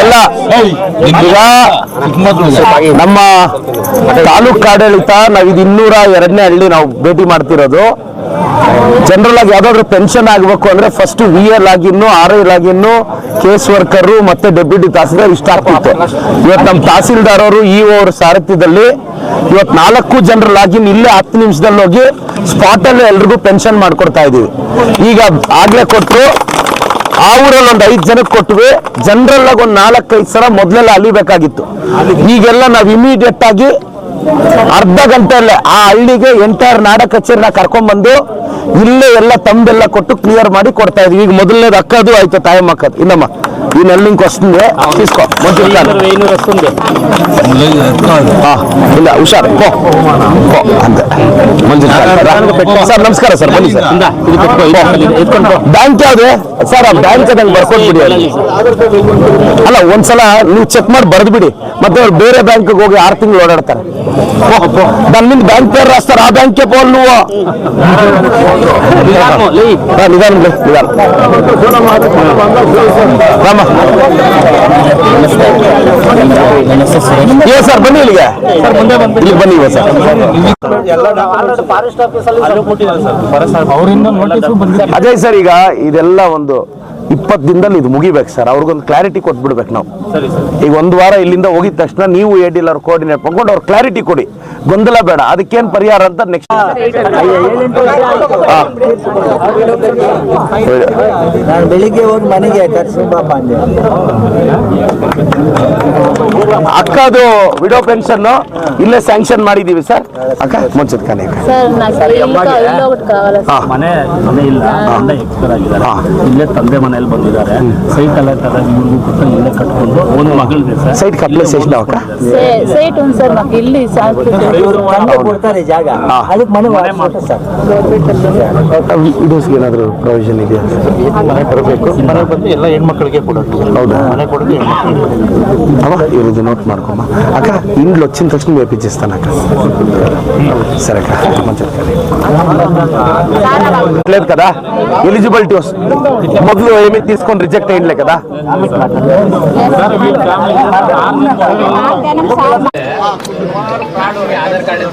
ಎಲ್ಲ ನಮ್ಮ ತಾಲೂಕ್ ಆಡಳಿತ ನಾವ್ ಇದು ಇನ್ನೂರ ಎರಡನೇ ಹಳ್ಳಿ ನಾವು ಭೇಟಿ ಮಾಡ್ತಿರೋದು. ಜನರಲ್ ಆಗಿ ಯಾವ್ದಾದ್ರು ಪೆನ್ಷನ್ ಆಗ್ಬೇಕು ಅಂದ್ರೆ ಫಸ್ಟ್ ವಿ ಎಲ್ ಆಗಿನ್ನು ಆರ್ ಎಲ್ ಆಗಿನ್ನು ಕೇಸ್ ವರ್ಕರ್ ಮತ್ತೆ ಡೆಪ್ಯೂಟಿ ತಹಸೀಲ್ದಾರ್ ಇಷ್ಟ ಆಗ್ತಿತ್ತು. ಇವತ್ತು ನಮ್ಮ ತಹಸೀಲ್ದಾರ್ ಅವರು ಇ ಅವ್ರ ಸಾರಥ್ಯದಲ್ಲಿ ಇವತ್ತು ನಾಲ್ಕು ಜನರ ಲಾಗಿನ್ ಇಲ್ಲೇ ಹತ್ತು ನಿಮಿಷದಲ್ಲಿ ಹೋಗಿ ಸ್ಪಾಟ್ ಅಲ್ಲೇ ಎಲ್ರಿಗೂ ಪೆನ್ಷನ್ ಮಾಡ್ಕೊಡ್ತಾ ಇದೀವಿ. ಈಗ ಆಗ್ಲೇ ಕೊಟ್ಟರು ಆ ಊರಲ್ಲಿ ಒಂದು ಐದು ಜನಕ್ಕೆ ಕೊಟ್ವಿ ಜನರಲ್ ಒಂದು ನಾಲ್ಕೈದು ಸಲ ಮೊದಲೆಲ್ಲ ಅಲಿಬೇಕಾಗಿತ್ತು. ಈಗೆಲ್ಲ ನಾವು ಇಮಿಡಿಯೇಟ್ ಆಗಿ ಅರ್ಧ ಗಂಟೆಯಲ್ಲೇ ಆ ಹಳ್ಳಿಗೆ ಎಂಟೈರ್ ನಾಡ ಕಚೇರಿನ ಕರ್ಕೊಂಡ್ಬಂದು ಇಲ್ಲೇ ಎಲ್ಲ ತಂಬೆಲ್ಲ ಕೊಟ್ಟು ಕ್ಲಿಯರ್ ಮಾಡಿ ಕೊಡ್ತಾ ಇದೀವಿ. ಈಗ ಮೊದಲನೇದು ಅಕ್ಕದು ಆಯ್ತು ತಾಯಮ್ಮ ಅಕ್ಕದು ಇನ್ನಮ್ಮ ಈ ನೆಲ್ಲಿಂಗ್ ವಸ್ತುಂಗೆ తీసుకో ಮೊದಲು ಹಾ ಇಲ್ಲ ಹುಷಾರ್ ಪೋ ಪೋ ಅಂತೆ ಮಂಜು ಸರ್ ನಮಸ್ಕಾರ ಸರ್ ಬನ್ನಿ ಸರ್ ಬ್ಯಾಂಕ್ ಯಾವ್ದು ಸರ್ ಆ ಬ್ಯಾಂಕ್ ಅದಂಗೆ ಬರ್ಕೊಟ್ಬಿಡಿ ಅವ್ರಿಗೆ. ಅಲ್ಲ ಒಂದ್ಸಲ ನೀವು ಚೆಕ್ ಮಾಡಿ ಬರೆದು ಬಿಡಿ ಮತ್ತೆ ಅವ್ರು ಬೇರೆ ಬ್ಯಾಂಕ್ಗೆ ಹೋಗಿ ಆರು ತಿಂಗಳು ಓಡಾಡ್ತಾರೆ ನನ್ನಿಂದ ಬ್ಯಾಂಕ್ ಪೇರ್ ರಾಸ್ತಾರ ಆ ಬ್ಯಾಂಕ್ಗೆ ಪೋಲ್ ನೀವು ಹಾ, ನಿಧಾನ ಬಿಡಿ, ನಿಧಾನ ರಾಮ ಏ ಸರ್ ಬನ್ನಿ ಇಲ್ಲಿಗೆ. ಇಲ್ಲಿಗೆ ಬನ್ನಿ ಸರ್. ಅಜಯ್ ಸರ್ ಈಗ ಇದೆಲ್ಲ ಒಂದು ಇಪ್ಪತ್ತು ದಿನದಲ್ಲಿ ಇದು ಮುಗಿಬೇಕು ಸರ್. ಅವ್ರಿಗೊಂದು ಕ್ಲಾರಿಟಿ ಕೊಟ್ಬಿಡ್ಬೇಕು ನಾವು. ಈಗ ಒಂದು ವಾರ ಇಲ್ಲಿಂದ ಹೋಗಿದ ತಕ್ಷಣ ನೀವು ಎ ಡಿಲ್ ಅವ್ರ ಕೋಆರ್ಡಿನೇಟ್ ಮಾಡ್ಕೊಂಡು ಅವ್ರು ಕ್ಲಾರಿಟಿ ಕೊಡಿ. ಗೊಂದಲ ಬೇಡ. ಅದಕ್ಕೇನು ಪರಿಹಾರ ಅಂತ ನೆಕ್ಸ್ಟ್ ನಾನು ಬೆಳಿಗ್ಗೆ ಹೋಗಿ ಮನೆಗೆ ತರ್ಸಿ ಬಾಪ ಅಂದೆ. ಅಕ್ಕದು ವಿಡೋ ಪೆನ್ಷನ್ ಇಲ್ಲೇ ಸ್ಯಾಂಕ್ಷನ್ ಮಾಡಿದೀವಿ ಸರ್. ಅಕ್ಕ ಮುಂಚಿತ ಕಾಲ ಮನೆ ಮನೆ ಇಲ್ಲ ಎಕ್ಸ್ಪೈರ್ ಇಲ್ಲೇ ತಂದೆ ಮನೆಯಲ್ಲಿ ಬಂದಿದ್ದಾರೆ. ಸೈಟ್ ಅಲ್ಲ ತರ ಇಲ್ಲೇ ಕಟ್ಕೊಂಡು ಒಂದು ಮಗಳಿದೆ ಸರ್. ಸೈಟ್ ಕಂಪ್ಲೇಸ್ ಎಷ್ಟು ಅಕ್ಕ ಸೈಟ್ ಒಂದು ಸರ್ ಇಲ್ಲಿ ಕೊಡ್ತಾರೆ ಜಾಗ. ಮನೆ ಪ್ರೊವಿಷನ್ ಇದೆಯಾ? ಬರಬೇಕು ಮನೆ ಬಂದು ಎಲ್ಲ ಹೆಣ್ಮಕ್ಳಿಗೆ ಕೊಡೋದು. ಹೌದಾ? ಮನೆ ಕೊಡೋದು ಹೆಣ್ಮಕ್ಳಿಗೆ. ಇರೋದು నోట్ మార్కోమ్మా. అక్క ఇంట్లో వచ్చిన తెలుసుకుని వేపించేస్తాను అక్క. సరే అక్క లేదు కదా? ఎలిజిబిలిటీ వస్తుంది మొదలు ఏమి తీసుకొని రిజెక్ట్ అయ్యలే కదా? Aadhaar card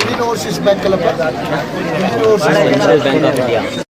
Indian Overseas bank ಅಲ್ಲಪ್ಪ ಇಂಡಿಯನ್ ಓವರ್ಸೀಸ್ ಬ್ಯಾಂಕ್